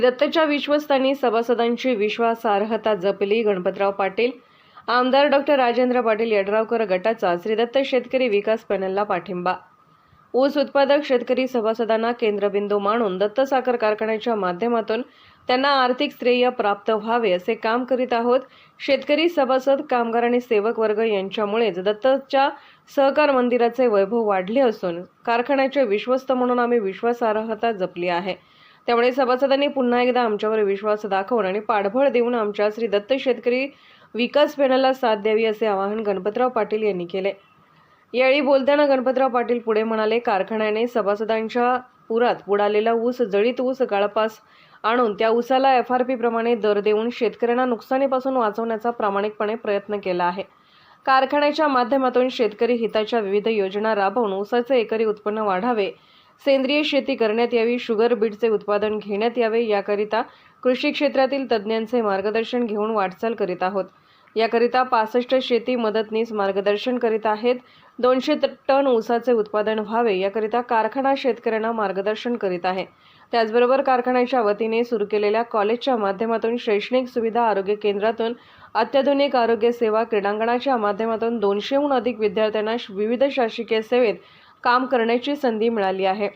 दत्तच्या विश्वस्तांनी सभासदांची विश्वासार्हता जपली गणपतराव पाटील. आमदार डॉक्टर राजेंद्र पाटील यड्रावकर गटाचा श्रीदत्त शेतकरी विकास पॅनलला पाठिंबा. ऊस उत्पादक शेतकरी सभासदांना केंद्रबिंदू मानून दत्त साखर कारखान्याच्या माध्यमातून त्यांना आर्थिक श्रेय प्राप्त व्हावे असे काम करीत आहोत. शेतकरी सभासद कामगार आणि सेवक वर्ग यांच्यामुळेच दत्तच्या सहकार मंदिराचे वैभव वाढले असून कारखान्याचे विश्वस्त म्हणून आम्ही विश्वासार्हता जपली आहे. त्यामुळे सभासदांनी पुन्हा एकदा आमच्यावर विश्वास दाखवून आणि पाठबळ देऊन आमच्या श्री दत्त शेतकरी विकास पॅनलला साथ द्यावी असे आवाहन गणपतराव पाटील यांनी केले. यावेळी बोलताना गणपतराव पाटील पुढे म्हणाले कारखान्याने सभासदांच्या पुरात बुडालेला ऊस जळीत ऊस गाळपास आणून त्या ऊसाला एफ आर पी प्रमाणे दर देऊन शेतकऱ्यांना नुकसानीपासून वाचवण्याचा प्रामाणिकपणे प्रयत्न केला आहे. कारखान्याच्या माध्यमातून शेतकरी हिताच्या विविध योजना राबवून ऊसाचे एकरी उत्पन्न वाढावे सेंद्रिय शेती करण्यात यावी शुगर बीटचे उत्पादन घेण्यात यावे याकरिता कृषी क्षेत्रातील तज्ज्ञांचे मार्गदर्शन घेऊन वाटचाल करीत आहोत. याकरिता पासष्ट शेती मदतनीस मार्गदर्शन करीत आहेत. दोनशे टन ऊसाचे उत्पादन व्हावे याकरिता कारखाना शेतकऱ्यांना मार्गदर्शन करीत आहे. त्याचबरोबर कारखान्याच्या वतीने सुरू केलेल्या कॉलेजच्या माध्यमातून शैक्षणिक सुविधा आरोग्य केंद्रातून अत्याधुनिक आरोग्य सेवा क्रीडांगणाच्या माध्यमातून दोनशेहून अधिक विद्यार्थ्यांना विविध शासकीय सेवेत काम करण्याची संधी मिळाली आहे.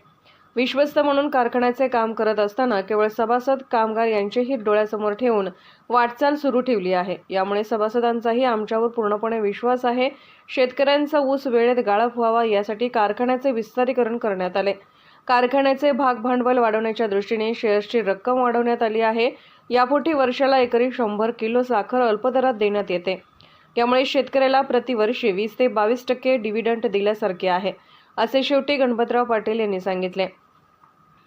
विश्वस्त म्हणून कारखान्याचे काम करत असताना केवळ सभासद कामगार यांचे हित डोळ्यासमोर ठेवून वाटचाल सुरू ठेवली आहे. यामुळे सभासदांचाही आमच्यावर पूर्णपणे विश्वास आहे. शेतकऱ्यांचा ऊस वेळेत गाळप व्हावा यासाठी कारखान्याचे विस्तारीकरण करण्यात आले. कारखान्याचे भाग भांडवल वाढवण्याच्या दृष्टीने शेअर्सची रक्कम वाढवण्यात आली आहे. यापोटी वर्षाला एकरी शंभर किलो साखर अल्पदरात देण्यात येते. यामुळे शेतकऱ्याला प्रतिवर्षी वीस ते बावीस टक्के डिव्हिडंट दिल्यासारखे आहे. असे शेवटी गणपतराव पाटील यांनी सांगितले.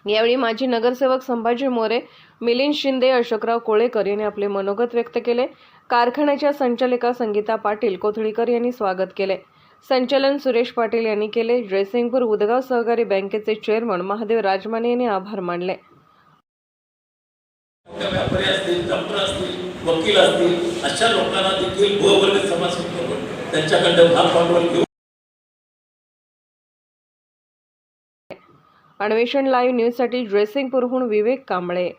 यावेळी माजी नगरसेवक संभाजी मोरे मिलिंद शिंदे अशोकराव कोळेकर यांनी आपले मनोगत व्यक्त केले. कारखान्याच्या संचालिका संगीता पाटील कोथळीकर यांनी स्वागत केले. संचालन सुरेश पाटील यांनी केले. जयसिंगपूर उदगाव सहकारी बँकेचे चेअरमन महादेव राजमाने यांनी आभार मानले. व्यापारी असतील डॉक्टर असतील वकील असतील अशा लोकांना देखील भूवर्ग समाज त्यांच्याकडे भाग भांडवल घेऊन अन्वेषण लाईव्ह न्यूजसाठी जयसिंगपूरहून विवेक कांबळे.